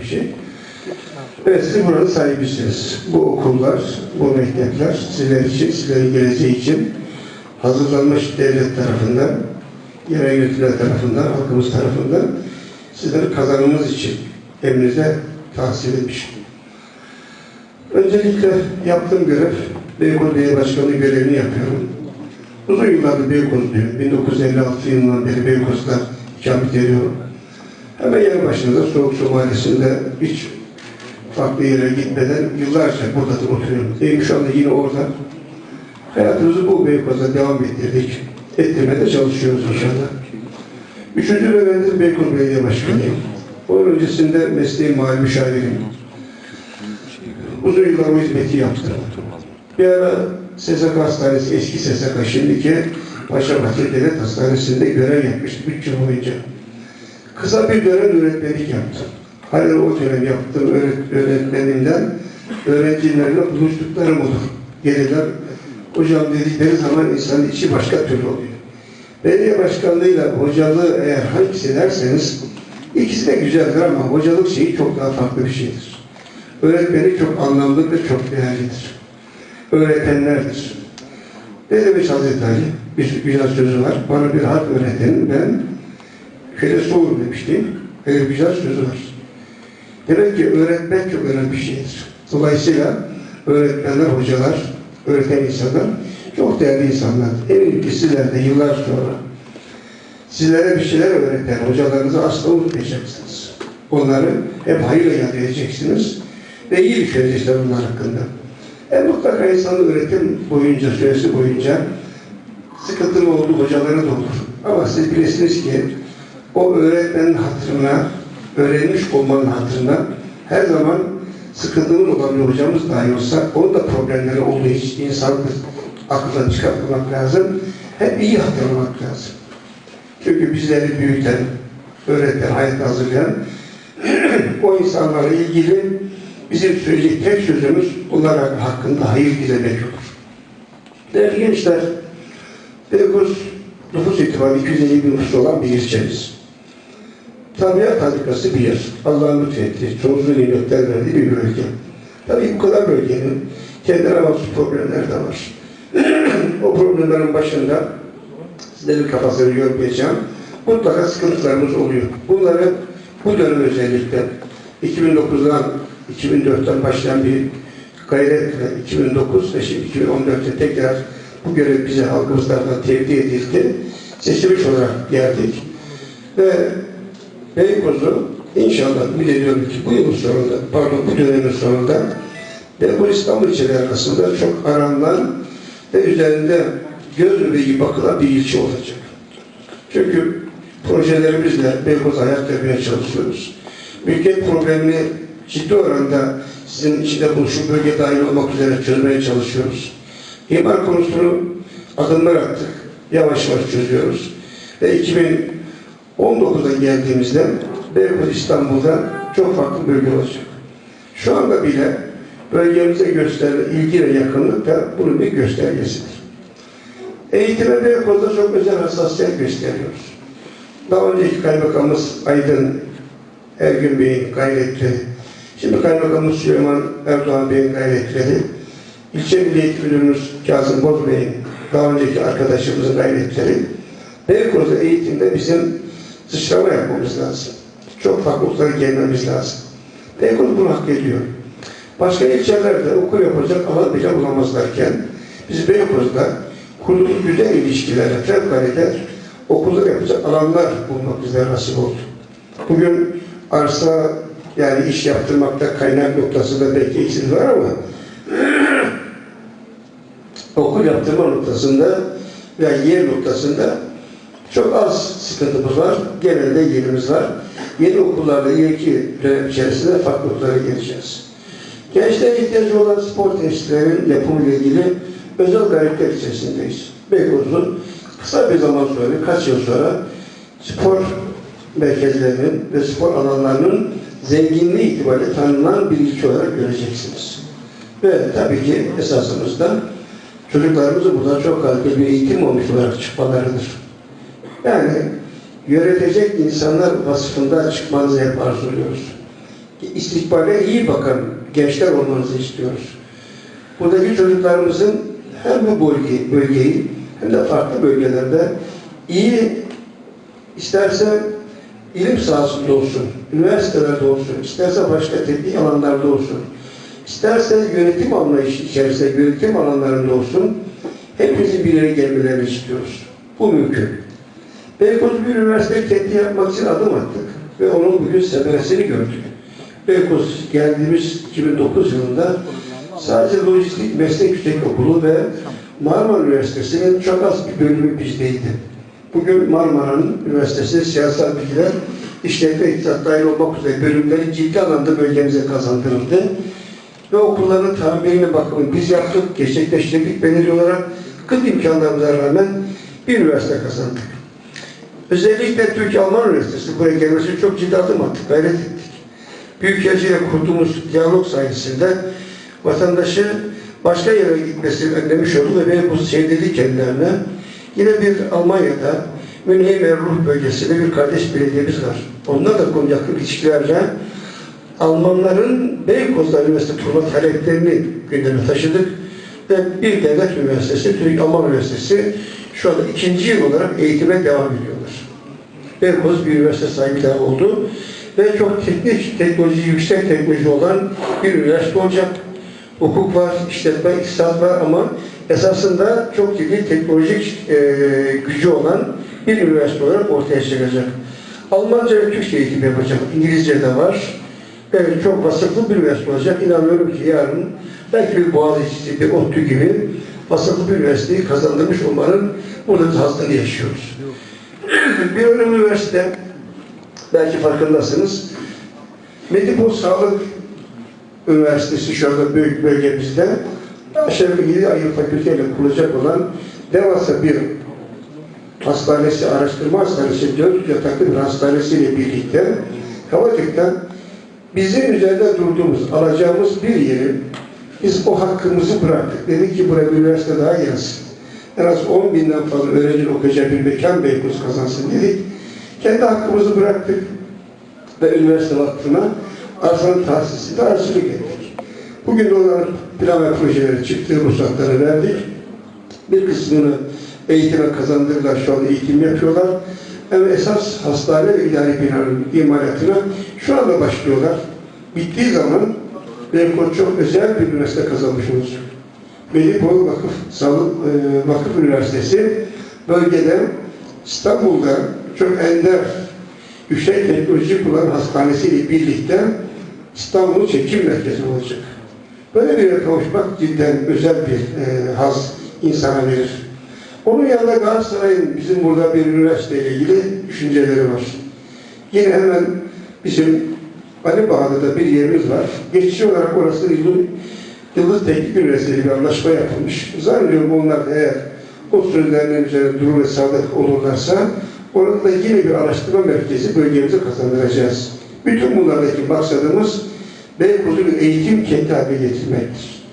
bir şey. Evet, siz buranın sahibisiniz. Bu okullar, bu mektepler sizler için, sizlerin geleceği için hazırlanmış devlet tarafından, yerel yönetimler tarafından, halkımız tarafından sizlerin kazanımız için emrinize tahsil edilmiş. Öncelikle yaptığım görev, Beykoz Belediye Başkanlığı görevini yapıyorum. Uzun yıllardır Beykoz'dayım. 1956 yılından beri Beykoz'da ikamet ediyorum. Hemen yanı başında Soğuk Su Mahallesi'nde hiç farklı yere gitmeden yıllarca burada da oturuyorum. Evim şu anda yine orada. Hayatımızı bu Beykoz'da devam ettirdik. Ettirmeye de çalışıyoruz inşallah. Üçüncü dönemde Beykoz Belediye Başkanıyım. Onun öncesinde mesleğim mahalle müşaviriyim. Uzun yıllar hizmeti yaptım. Bir ara SSK Hastanesi, eski SSK, şimdiki Paşabahçe Devlet Hastanesi'nde görev yapmıştım 3 yıl boyunca. Kısa bir dönem öğretmenlik yaptım. Hala o dönem yaptığım öğret öğretmenimden öğrencilerle buluştuklarım olur. Gelirler, hocam dedikleri zaman insanın içi başka türlü oluyor. Belediye başkanlığıyla hocalığı eğer hangisi derseniz ikisi de güzeldir ama hocalık şeyi çok daha farklı bir şeydir. Öğretmenlik çok anlamlı ve çok değerlidir. Öğretenlerdir. Ne demiş Hazreti Ali? Bir güzel sözü var. Bana bir harf öğretin. Ben şöyle soğur demiştim. Öyle bir güzel sözü var. Demek ki öğretmek çok önemli bir şeydir. Dolayısıyla öğretmenler, hocalar, öğreten insanlar çok değerli insanlar. Eminim ki sizler de yıllar sonra sizlere bir şeyler öğreten hocalarınızı asla unutmayacaksınız. Onları hep hayırla yad edeceksiniz ve iyi düşüneceksiniz onlar hakkında. E mutlaka insanın öğretim boyunca, süresi boyunca sıkıntılı olduğu hocaları da olur. Ama siz bilirsiniz ki o öğretmenin hatırına, öğrenmiş olmanın hatırına her zaman sıkıntımız olan bir hocamız dahi olsa onun da problemleri olduğu hiç insan aklından çıkartmamak lazım. Hep iyi hatırlamak lazım. Çünkü bizleri büyüten, öğreten, hayata hazırlayan o insanlarla ilgili bizim söyleyecek tek sözümüz bunlar hakkında hayır dilemek olur. Değerli gençler, Beykoz nüfus itibariyle 250 bin nüfusu olan bir ilçemiz. Tabiat harikası bir yer. Allah'ın lütfettiği, sonsuz nimetler verdiği bir bölge. Tabii bu kadar bölgenin kendine mahsus problemler de var. o problemlerin başında sizlerin kafasını görmeyeceğim. Mutlaka sıkıntılarımız oluyor. Bunları bu dönem özellikle 2009'dan 2004'ten başlayan bir gayretle 2009 ve şimdi 2014'te tekrar bu görev bize halkımız tarafından tevdi edildi. Seçilmiş olarak geldik. Ve Beykoz'u inşallah ümit ediyorum ki bu yılın sonunda, pardon bu dönemin sonunda Beykoz İstanbul ilçeleri arasında çok aranan ve üzerinde göz bebeği bakılan bir ilçe olacak. Çünkü projelerimizle Beykoz hayat vermeye çalışıyoruz. Mülkiyet problemini ciddi oranda sizin içinde buluşup bölge dahil olmak üzere çözmeye çalışıyoruz. İmar konusunu adımlar attık. Yavaş yavaş çözüyoruz. Ve 2019'a geldiğimizde Beykoz İstanbul'da çok farklı bölge olacak. Şu anda bile bölgemize gösterilen ilgi ve yakınlık da bunun bir göstergesidir. Eğitime Beykoz'da çok özel hassasiyet gösteriyoruz. Daha önceki kaymakamımız Aydın Ergün Bey'in gayretleri, şimdi kaymakamımız Süleyman Erdoğan Bey'in gayretleri, ilçe Milli Eğitim Müdürümüz Kazım Boz Bey'in daha önceki arkadaşımızın gayretleri, Beykoz'da eğitimde bizim sıçrama yapmamız lazım. Çok farklılıklara gelmemiz lazım. Beykoz bunu hak ediyor. Başka ilçelerde okul yapacak alan bile bulamazlarken biz Beykoz'da kurduğumuz güzel ilişkilerle fevkalade okullar yapacak alanlar bulmak bizlere nasip oldu. Bugün arsa yani iş yaptırmakta kaynak noktasında belki eksik var ama okul yaptırma noktasında veya yer noktasında çok az sıkıntımız var. Genelde yerimiz var. Yeni okullarla ilgili dönem içerisinde farklılıklara geleceğiz. Gençler ihtiyacı olan spor tesislerinin yapımıyla ilgili özel gayretler içerisindeyiz. Beykoz'un kısa bir zaman sonra, kaç yıl sonra spor merkezlerinin ve spor alanlarının zenginliği itibariyle tanınan bir ilçe olarak göreceksiniz. Ve tabii ki esasımızda çocuklarımızın burada çok kaliteli bir eğitim olmuş olarak çıkmalarıdır. Yani yönetecek insanlar vasfında çıkmanızı hep arzuluyoruz. istikbale iyi bakan gençler olmanızı istiyoruz. Buradaki çocuklarımızın hem bu bölge, bölgeyi hem de farklı bölgelerde iyi isterse ilim sahasında olsun, üniversitelerde olsun, isterse başka teknik alanlarda olsun, isterse yönetim anlayışı içerisinde yönetim alanlarında olsun, hepimizin bir yere gelmelerini istiyoruz. Bu mümkün. Beykoz bir üniversite kendi yapmak için adım attık ve onun bugün semeresini gördük. Beykoz geldiğimiz 2009 yılında sadece lojistik meslek yüksek okulu ve Marmara Üniversitesi'nin çok az bir bölümü bizdeydi. Bugün Marmara'nın Üniversitesi Siyasal Bilgiler, İşletme İktisat dahil olmak üzere bölümleri ciddi anlamda bölgemize kazandırıldı. Ve okulların tamirini bakımını biz yaptık, gerçekleştirdik belirli olarak kıt imkanlarımıza rağmen bir üniversite kazandık. Özellikle Türkiye-Alman Üniversitesi buraya gelmesi çok ciddi adım attık, gayret ettik. Büyükelçiyle kurduğumuz diyalog sayesinde vatandaşı başka yere gitmesini önlemiş oldu ve benim bu sevdirdi kendilerine. Yine bir Almanya'da Münheimer Ruh bölgesinde bir kardeş belediyemiz var. Onunla da konu yakın ilişkilerle Almanların Beykoz'da üniversite kurma taleplerini gündeme taşıdık. Ve bir devlet üniversitesi, Türk Alman Üniversitesi şu anda ikinci yıl olarak eğitime devam ediyorlar. Beykoz bir üniversite daha oldu. Ve çok teknik, teknoloji, yüksek teknoloji olan bir üniversite olacak. Hukuk var, işletme, iktisat var ama esasında çok ciddi teknolojik e, gücü olan bir üniversite olarak ortaya çıkacak. Almanca ve Türkçe eğitim yapacak. İngilizce de var. Evet, çok vasıflı bir üniversite olacak. İnanıyorum ki yarın belki bir Boğaziçi, bir ODTÜ gibi vasıflı bir üniversiteyi kazandırmış olmanın burada hazzını yaşıyoruz. bir önemli üniversite, belki farkındasınız, Medipol Sağlık Üniversitesi şu anda büyük bölgemizde aşağı yukarı 7 ayrı fakülteyle kurulacak olan devasa bir hastanesi, araştırma hastanesi, 400 yataklı bir hastanesiyle birlikte Havacık'tan bizim üzerinde durduğumuz, alacağımız bir yeri biz o hakkımızı bıraktık. Dedik ki buraya bir üniversite daha gelsin. En az 10 binden fazla öğrenci okuyacağı bir mekan Beykoz kazansın dedik. Kendi hakkımızı bıraktık ve üniversite vakfına arsanın tahsisinde arşivi getirdik. Bugün de onların plan ve projeleri çıktı, ruhsatları verdik. Bir kısmını eğitime kazandırdılar, şu an eğitim yapıyorlar. Ama esas hastane ve idari binanın imalatına şu anda başlıyorlar. Bittiği zaman Beykoz çok özel bir üniversite kazanmış olacak. Beykoz Vakıf, Sağlık e, Vakıf Üniversitesi bölgede İstanbul'da çok ender yüksek teknoloji kullanan hastanesiyle birlikte İstanbul'un çekim merkezi olacak. Böyle bir yere kavuşmak cidden özel bir e, haz insana verir. Onun yanında Galatasaray'ın bizim burada bir üniversiteyle ilgili düşünceleri var. Yine hemen bizim Ali Bağlı'da bir yerimiz var. Geçici olarak orası Yıldız, Teknik Üniversitesi bir anlaşma yapılmış. Zannediyorum onlar da eğer o sözlerinin üzerine durur ve sadık olurlarsa orada da yine bir araştırma merkezi bölgemize kazandıracağız. Bütün bunlardaki maksadımız Beykoz'u bir eğitim kenti haline getirmektir.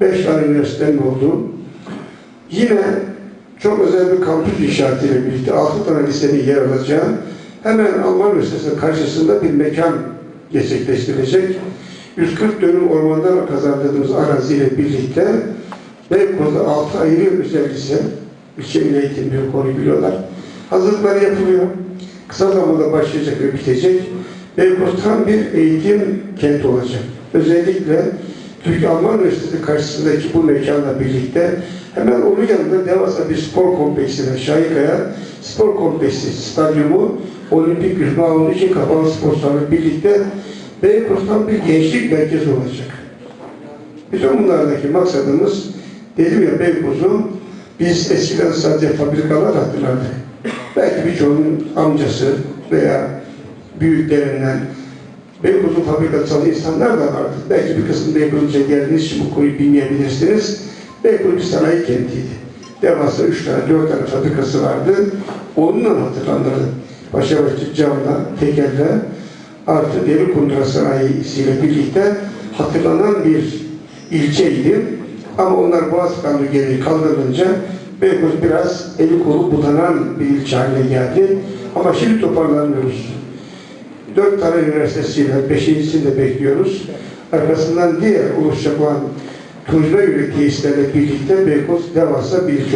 Beş tane üniversitenin olduğu, yine çok özel bir kampüs inşaatıyla birlikte altı tane lisenin yer alacağı, hemen Alman Üniversitesi'nin karşısında bir mekan gerçekleştirecek. 140 dönüm ormandan kazandırdığımız araziyle birlikte Beykoz'da altı ayrı özel lise, ilçe eğitim bir konu biliyorlar. Hazırlıkları yapılıyor. Kısa zamanda başlayacak ve bitecek. Beykoz tam bir eğitim kenti olacak. Özellikle Türkiye Alman Üniversitesi karşısındaki bu mekanla birlikte hemen onun yanında devasa bir spor kompleksine, Şahikaya spor kompleksi, stadyumu, olimpik yüzme alanı için kapalı spor salonu birlikte Beykoz tam bir gençlik merkezi olacak. Bütün bunlardaki maksadımız dedim ya Beykoz'u biz eskiden sadece fabrikalar hatırlardık. Belki birçoğunun amcası veya büyüklerinden Beykoz'un fabrikası çalan insanlar da vardı. Belki bir kısım Beykoz'a geldiğiniz için bu konuyu bilmeyebilirsiniz. Beykoz bir sanayi kentiydi. Devasa üç tane, dört tane fabrikası vardı. Onunla hatırlandırdı. Başa başta camla, tekerle, artı deri kundura sanayisiyle birlikte hatırlanan bir ilçeydi. Ama onlar Boğaz Kanunu kaldırılınca Beykoz biraz eli kolu budanan bir ilçe haline geldi. Ama şimdi toparlanıyoruz. dört tane üniversitesiyle beşincisini de bekliyoruz. Arkasından diğer oluşacak olan Tuncba yürekli tesislerle birlikte Beykoz devasa bir